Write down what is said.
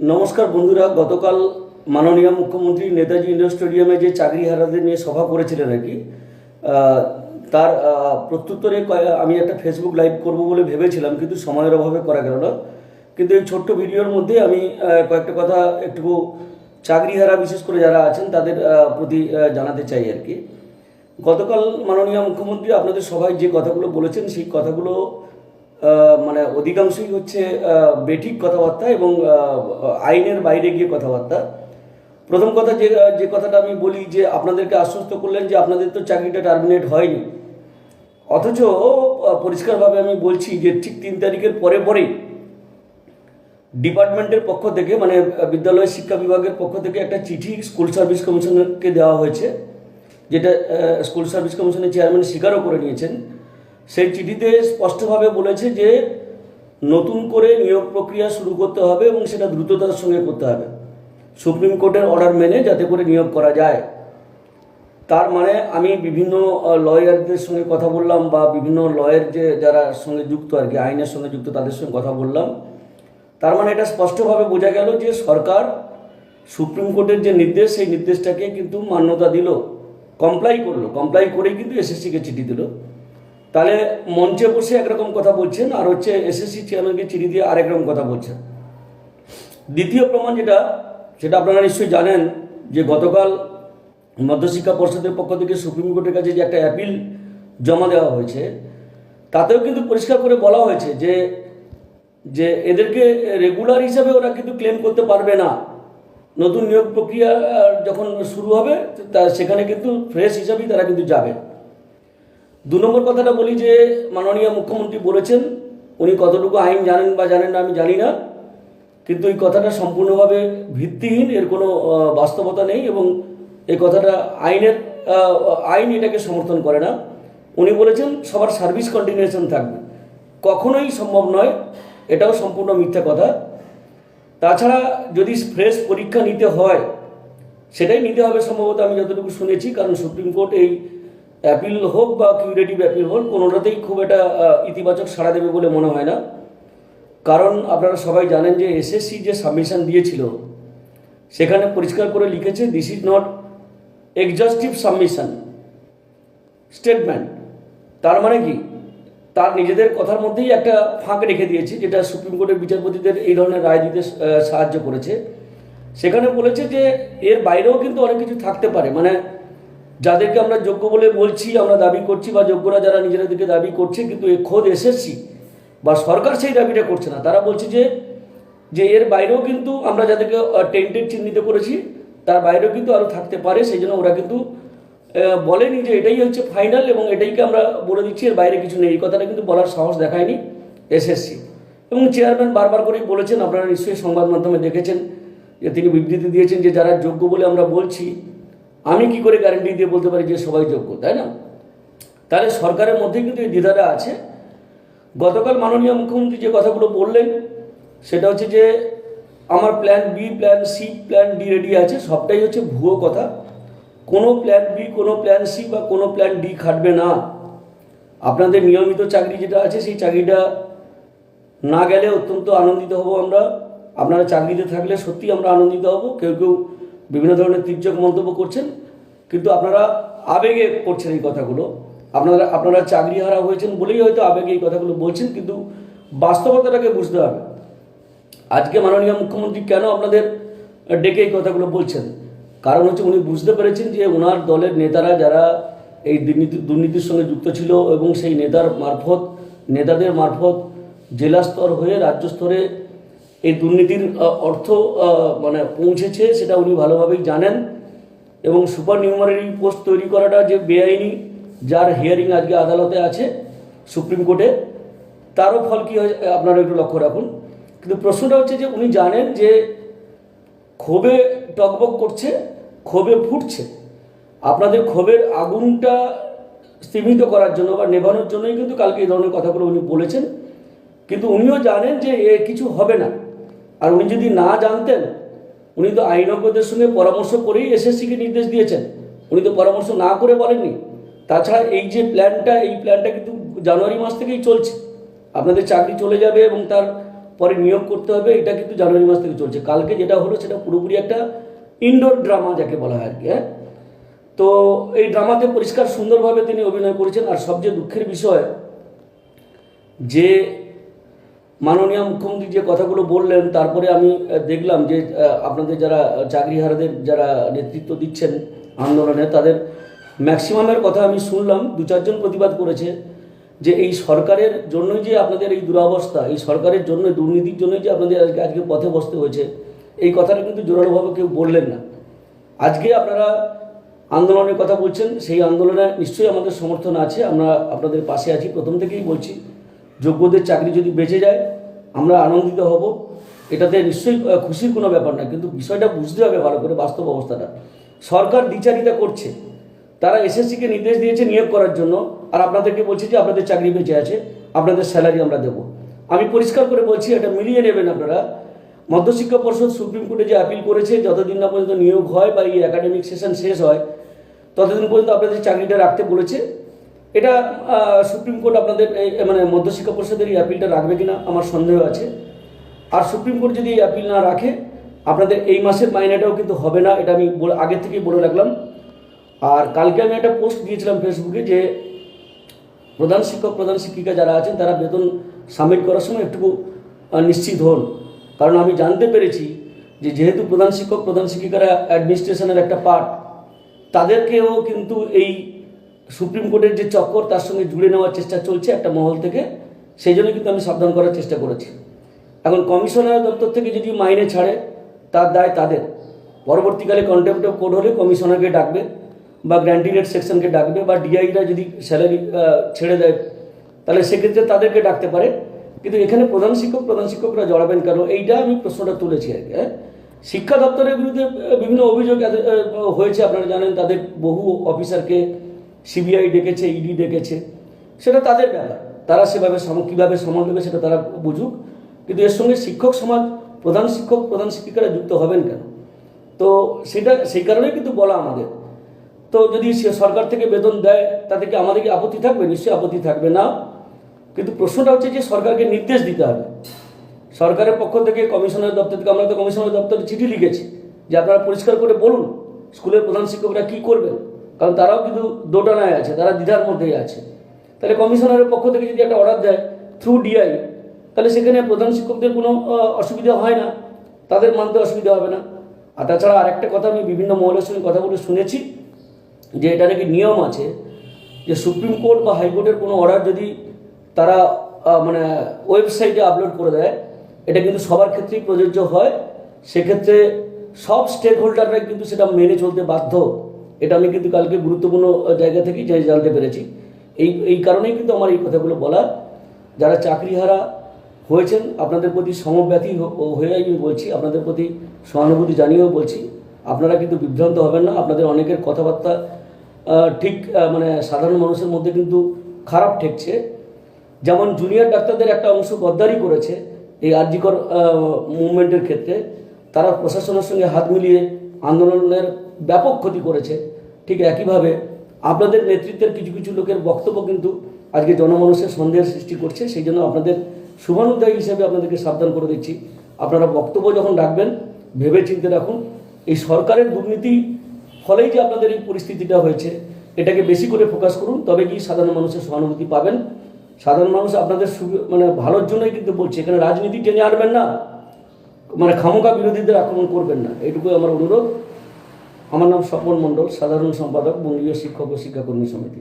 নমস্কার বন্ধুরা, গতকাল মাননীয় মুখ্যমন্ত্রী নেতাজি ইন্ডোর স্টেডিয়ামে যে চাকরিহারাদের নিয়ে সভা করেছিলেন আর কি তার প্রত্যুত্তরে আমি একটা ফেসবুক লাইভ করব বলে ভেবেছিলাম, কিন্তু সময়ের অভাবে করা গেল না। কিন্তু এই ছোট্ট ভিডিওর মধ্যে আমি কয়েকটা কথা একটু চাকরিহারা বিশেষ করে যারা আছেন, তাদের প্রতি জানাতে চাই আর কি। গতকাল মাননীয় মুখ্যমন্ত্রী আপনাদের সবাই যে কথাগুলো বলেছেন, সেই কথাগুলো মানে অধিকাংশই হচ্ছে বেঠিক কথাবার্তা এবং আইনের বাইরে গিয়ে কথাবার্তা। প্রথম কথা যে যে কথাটা আমি বলি যে, আপনাদেরকে আশ্বস্ত করলেন যে আপনাদের তো চাকরিটা টার্মিনেট হয়নি। অথচ পরিষ্কারভাবে আমি বলছি যে, ঠিক তিন তারিখের পরে পরেই ডিপার্টমেন্টের পক্ষ থেকে মানে বিদ্যালয় শিক্ষা বিভাগের পক্ষ থেকে একটা চিঠি স্কুল সার্ভিস কমিশনারকে দেওয়া হয়েছে, যেটা স্কুল সার্ভিস কমিশনের চেয়ারম্যান স্বীকারও করে নিয়েছেন। সেই চিঠিতে স্পষ্টভাবে বলেছে যে নতুন করে নিয়োগ প্রক্রিয়া শুরু করতে হবে এবং সেটা দ্রুততার সঙ্গে করতে হবে। সুপ্রিম কোর্টের অর্ডার মেনে যাতে করে নিয়োগ করা যায়। তার মানে আমি বিভিন্ন লয়ারদের সঙ্গে কথা বললাম বা বিভিন্ন লয়ের যে, যারা সঙ্গে যুক্ত আর কি, আইনের সঙ্গে যুক্ত তাদের সঙ্গে কথা বললাম। তার মানে এটা স্পষ্টভাবে বোঝা গেল যে সরকার সুপ্রিম কোর্টের যে নির্দেশ, সেই নির্দেশটাকে কিন্তু মান্যতা দিল। কমপ্লাই করল। কমপ্লাই করেই কিন্তু এসএসসিকে চিঠি দিল। তাহলে মঞ্চে বসে একরকম কথা বলছেন, আর হচ্ছে এসএসসি চেয়ারম্যানকে চিঠি দিয়ে আরেক রকম কথা বলছেন। দ্বিতীয় প্রমাণ যেটা, সেটা আপনারা নিশ্চয়ই জানেন যে গতকাল মধ্যশিক্ষা পর্ষদের পক্ষ থেকে সুপ্রিম কোর্টের কাছে যে একটা অ্যাপিল জমা দেওয়া হয়েছে, তাতেও কিন্তু পরিষ্কার করে বলা হয়েছে যে যে এদেরকে রেগুলার হিসাবে ওরা কিন্তু ক্লেম করতে পারবে না। নতুন নিয়োগ প্রক্রিয়া যখন শুরু হবে, তা সেখানে কিন্তু ফ্রেশ হিসাবেই তারা কিন্তু যাবে। দু নম্বর কথাটা বলি যে মাননীয় মুখ্যমন্ত্রী বলেছেন, উনি কতটুকু আইন জানেন বা জানেন না আমি জানি না, কিন্তু এই কথাটা সম্পূর্ণভাবে ভিত্তিহীন, এর কোনো বাস্তবতা নেই এবং এই কথাটা আইনের আইন এটাকে সমর্থন করে না। উনি বলেছেন সবার সার্ভিস কন্টিনিউশন থাকবে। কখনোই সম্ভব নয়, এটাও সম্পূর্ণ মিথ্যা কথা। তাছাড়া যদি ফ্রেশ পরীক্ষা নিতে হয়, সেটাই নিতে হবে সম্ভবত আমি যতটুকু শুনেছি, কারণ সুপ্রিম কোর্ট এই অ্যাপিল হোক বা কিউরেটিভ অ্যাপিল হোক, কোনোটাতেই খুব একটা ইতিবাচক সাড়া দেবে বলে মনে হয় না। কারণ আপনারা সবাই জানেন যে এসএসসি যে সাবমিশন দিয়েছিল, সেখানে পরিষ্কার করে লিখেছে this is not exhaustive submission statement তার মানে কি? তার নিজেদের কথার মধ্যেই একটা ফাঁক রেখে দিয়েছে, যেটা সুপ্রিম কোর্টের বিচারপতিদের এই ধরনের রায় দিতে সাহায্য করেছে। সেখানে বলেছে যে, এর বাইরেও কিন্তু অনেক কিছু থাকতে পারে। মানে যাদেরকে আমরা যোগ্য বলে বলছি, আমরা দাবি করছি বা যোগ্যরা যারা নিজেদেরকে দাবি করছে, কিন্তু এ খোদ এসএসসি বা সরকার সেই দাবিটা করছে না। তারা বলছে যে যে এর বাইরেও কিন্তু আমরা যাদেরকে টেন্টেড চিহ্নিত করেছি, তার বাইরেও কিন্তু আরও থাকতে পারে। সেই জন্য ওরা কিন্তু বলেনি যে এটাই হচ্ছে ফাইনাল এবং এটাইকে আমরা বলে দিচ্ছি, এর বাইরে কিছু নেই। এই কথাটা কিন্তু বলার সাহস দেখায়নি এসএসসি। এবং চেয়ারম্যান বারবার করেই বলেছেন, আপনারা নিশ্চয়ই সংবাদ মাধ্যমে দেখেছেন, যে তিনি বিবৃতি দিয়েছেন যে যারা যোগ্য বলে আমরা বলছি আমি কি করে গ্যারান্টি দিয়ে বলতে পারি যে সবাই যোগ্য, তাই না? তাহলে সরকারের মধ্যে কিন্তু এই দ্বিধাটা আছে। গতকাল মাননীয় মুখ্যমন্ত্রী যে কথাগুলো বললেন, সেটা হচ্ছে যে আমার plan B plan C plan D ready আছে, সবটাই হচ্ছে ভুয়ো কথা। কোনো প্ল্যান বি কোনো প্ল্যান সি বা কোনো প্ল্যান ডি খাটবে না। আপনাদের নিয়মিত চাকরি যেটা আছে, সেই চাকরিটা না গেলে অত্যন্ত আনন্দিত হব আমরা। আপনারা চাকরিতে থাকলে সত্যি আমরা আনন্দিত হব। কেউ কেউ বিভিন্ন ধরনের তির্যক মন্তব্য করছেন, কিন্তু আপনারা আবেগে করছেন এই কথাগুলো। আপনারা আপনারা চাকরি হারা হয়েছেন বলেই হয়তো আবেগে এই কথাগুলো বলছেন, কিন্তু বাস্তবতাটাকে বুঝতে হবে। আজকে মাননীয় মুখ্যমন্ত্রী কেন আপনাদের ডেকে এই কথাগুলো বলছেন? কারণ হচ্ছে উনি বুঝতে পেরেছেন যে ওনার দলের নেতারা যারা এই দুর্নীতি দুর্নীতির সঙ্গে যুক্ত ছিল এবং সেই নেতার মারফত নেতাদের মারফত জেলা স্তর হয়ে রাজ্য স্তরে এই দুর্নীতির অর্থ মানে পৌঁছেছে, সেটা উনি ভালোভাবেই জানেন। এবং সুপার নিউমারি পোস্ট তৈরি করাটা যে বেআইনি, যার হিয়ারিং আজকে আদালতে আছে, সুপ্রিম কোর্টে, তারও ফল কী হয়, আপনারা একটু লক্ষ্য রাখুন। কিন্তু প্রশ্নটা হচ্ছে যে উনি জানেন যে ক্ষোভে টকবক করছে, ক্ষোভে ফুটছে। আপনাদের ক্ষোভের আগুনটা স্তীমিত করার জন্য বা নেভানোর জন্যই কিন্তু কালকে এই ধরনের কথাগুলো উনি বলেছেন। কিন্তু উনিও জানেন যে এ কিছু হবে না। আর উনি যদি না জানতেন, উনি তো আইনজ্ঞদের সঙ্গে পরামর্শ করেই এসএসসিকে নির্দেশ দিয়েছেন। উনি তো পরামর্শ না করে বলেননি। তাছাড়া এই যে প্ল্যানটা, এই প্ল্যানটা কিন্তু জানুয়ারি মাস থেকেই চলছে। আপনাদের চাকরি চলে যাবে এবং তার পরে নিয়োগ করতে হবে, এটা কিন্তু জানুয়ারি মাস থেকে চলছে। কালকে যেটা হলো সেটা পুরোপুরি একটা ইনডোর ড্রামা যাকে বলা হয় আর কি হ্যাঁ? তো এই ড্রামাতে পরিষ্কার সুন্দরভাবে তিনি অভিনয় করেছেন। আর সবচেয়ে দুঃখের বিষয় যে মাননীয় মুখ্যমন্ত্রী যে কথাগুলো বললেন, তারপরে আমি দেখলাম যে আপনাদের যারা চাকরিহারাদের যারা নেতৃত্ব দিচ্ছেন আন্দোলনে, তাদের ম্যাক্সিমামের কথা আমি শুনলাম, দু চারজন প্রতিবাদ করেছে যে এই সরকারের জন্যই যে আপনাদের এই দুরবস্থা, এই সরকারের জন্য দুর্নীতির জন্যই যে আপনাদের আজকে আজকে পথে বসতে হয়েছে, এই কথাটা কিন্তু জোরালোভাবে কেউ বললেন না। আজকে আপনারা আন্দোলনের কথা বলছেন, সেই আন্দোলনে নিশ্চয়ই আমাদের সমর্থন আছে, আমরা আপনাদের পাশে আছি, প্রথম থেকেই বলছি। যোগ্যদের চাকরি যদি বেঁচে যায়, আমরা আনন্দিত হব। এটাতে নিশ্চয়ই খুশির কোনো ব্যাপার না, কিন্তু বিষয়টা বুঝতে হবে ভালো করে বাস্তব অবস্থাটা। সরকার দ্বিচারিতা করছে। তারা এসএসসিকে নির্দেশ দিয়েছে নিয়োগ করার জন্য, আর আপনাদেরকে বলছে যে আপনাদের চাকরি বেঁচে আছে, আপনাদের স্যালারি আমরা দেবো। আমি পরিষ্কার করে বলছি, এটা মিলিয়ে নেবেন আপনারা। মধ্যশিক্ষা পর্ষদ সুপ্রিম কোর্টে যে আপিল করেছে, যতদিন না পর্যন্ত নিয়োগ হয় বা এই একাডেমিক সেশন শেষ হয়, ততদিন পর্যন্ত আপনাদের চাকরিটা রাখতে বলেছে। এটা সুপ্রিম কোর্ট আপনাদের মানে মধ্যশিক্ষা পরিষদের এই অ্যাপিলটা রাখবে কিনা আমার সন্দেহ আছে। আর সুপ্রিম কোর্ট যদি এই অ্যাপিল না রাখে, আপনাদের এই মাসের মাইনেটাও কিন্তু হবে না, এটা আমি আগে থেকেই বলে রাখলাম। আর কালকে আমি একটা পোস্ট দিয়েছিলাম ফেসবুকে যে প্রধান শিক্ষক, প্রধান শিক্ষিকা যারা আছেন, তারা বেতন সাবমিট করার সময় একটু নিশ্চিত হন। কারণ আমি জানতে পেরেছি যে যেহেতু প্রধান শিক্ষক, প্রধান শিক্ষিকারা অ্যাডমিনিস্ট্রেশনের একটা পার্ট তাদেরকেও কিন্তু এই সুপ্রিম কোর্টের যে চক্কর, তার সঙ্গে জুড়ে নেওয়ার চেষ্টা চলছে একটা মহল থেকে। সেই জন্য কিন্তু আমি সাবধান করার চেষ্টা করেছি। এখন কমিশনার দপ্তর থেকে যদি মাইনে ছাড়ে, তার দায় তাদের। পরবর্তীকালে কন্টেম্প অফ কোর্ট হলে কমিশনারকে ডাকবে বা গ্র্যান্টিনেট সেকশনকে ডাকবে বা ডিআইরা যদি স্যালারি ছেড়ে দেয়, তাহলে সেক্ষেত্রে তাদেরকে ডাকতে পারে। কিন্তু এখানে প্রধান শিক্ষক, প্রধান শিক্ষকরা জড়াবেন কেন? এইটা আমি প্রশ্নটা তুলেছি আর কি হ্যাঁ? শিক্ষা দপ্তরের বিরুদ্ধে বিভিন্ন অভিযোগ হয়েছে, আপনারা জানেন, তাদের বহু অফিসারকে সিবিআই ডেকেছে, ইডি ডেকেছে, সেটা তাদের ব্যাপার তারা সেভাবে কীভাবে সামাল দেবে সেটা তারা বুঝুক। কিন্তু এর সঙ্গে শিক্ষক সমাজ, প্রধান শিক্ষক, প্রধান শিক্ষিকারা যুক্ত হবেন কেন? তো সেটা, সেই কারণেই কিন্তু বলা আমাদের। তো যদি সে সরকার থেকে বেতন দেয়, তাতে কি আমাদের কি আপত্তি থাকবে? নিশ্চয়ই আপত্তি থাকবে না। কিন্তু প্রশ্নটা হচ্ছে যে সরকারকে নির্দেশ দিতে হবে। সরকারের পক্ষ থেকে কমিশনার দপ্তর থেকে, আমরা তো কমিশনার দপ্তরে চিঠি লিখেছি যে আপনারা পরিষ্কার করে বলুন, স্কুলের প্রধান শিক্ষকরা কি করবেন? কারণ তারাও কিন্তু দোটানায় আছে, তারা দ্বিধার মধ্যেই আছে। তাহলে কমিশনারের পক্ষ থেকে যদি একটা অর্ডার দেয় থ্রু ডিআই তাহলে সেখানে প্রধান শিক্ষকদের কোনো অসুবিধা হয় না, তাদের মানতে অসুবিধা হবে না। আর তাছাড়া আরেকটা কথা আমি বিভিন্ন মহলের সঙ্গে কথা বলে শুনেছি, যে এটা নাকি নিয়ম আছে, যে সুপ্রিম কোর্ট বা হাইকোর্টের কোনো অর্ডার যদি তারা মানে ওয়েবসাইটে আপলোড করে দেয়, এটা কিন্তু সবার ক্ষেত্রেই প্রযোজ্য হয়। সেক্ষেত্রে সব স্টেক হোল্ডাররা কিন্তু সেটা মেনে চলতে বাধ্য। এটা আমি কিন্তু কালকে গুরুত্বপূর্ণ জায়গা থেকেই জানতে পেরেছি। এই এই কারণেই কিন্তু আমার এই কথাগুলো বলা যারা চাকরিহারা হয়েছেন, আপনাদের প্রতি সমব্যথী হয়ে আমি বলছি, আপনাদের প্রতি সহানুভূতি জানিয়েও বলছি, আপনারা কিন্তু বিভ্রান্ত হবেন না। আপনাদের অনেকের কথাবার্তা ঠিক মানে সাধারণ মানুষের মধ্যে কিন্তু খারাপ ঠেকছে। যেমন জুনিয়র ডাক্তারদের একটা অংশ গদ্দারি করেছে এই আর্জিকর মুভমেন্টের ক্ষেত্রে। তারা প্রশাসনের সঙ্গে হাত মিলিয়ে আন্দোলনের ব্যাপক ক্ষতি করেছে। ঠিক একইভাবে আপনাদের নেতৃত্বের কিছু কিছু লোকের বক্তব্য কিন্তু আজকে জনমানুষের সন্দেহের সৃষ্টি করছে, সেই জন্য আপনাদের শুভানুদ্দায়ী হিসেবে আপনাদেরকে সাবধান করে দিচ্ছি। আপনারা বক্তব্য যখন রাখবেন ভেবে চিন্তে রাখুন, এই সরকারের দুর্নীতি ফলেই যে আপনাদের এই পরিস্থিতিটা হয়েছে, এটাকে বেশি করে ফোকাস করুন, তবে কি সাধারণ মানুষের সহানুভূতি পাবেন। সাধারণ মানুষ আপনাদের মানে ভালোর জন্যই কিন্তু বলছে, এখানে রাজনীতি টেনে আনবেন না মানে খামোকা বিরোধীদের আক্রমণ করবেন না। এইটুকুই আমার অনুরোধ। আমার নাম স্বপন মণ্ডল সাধারণ সম্পাদক বঙ্গীয় শিক্ষক ও শিক্ষাকর্মী সমিতি।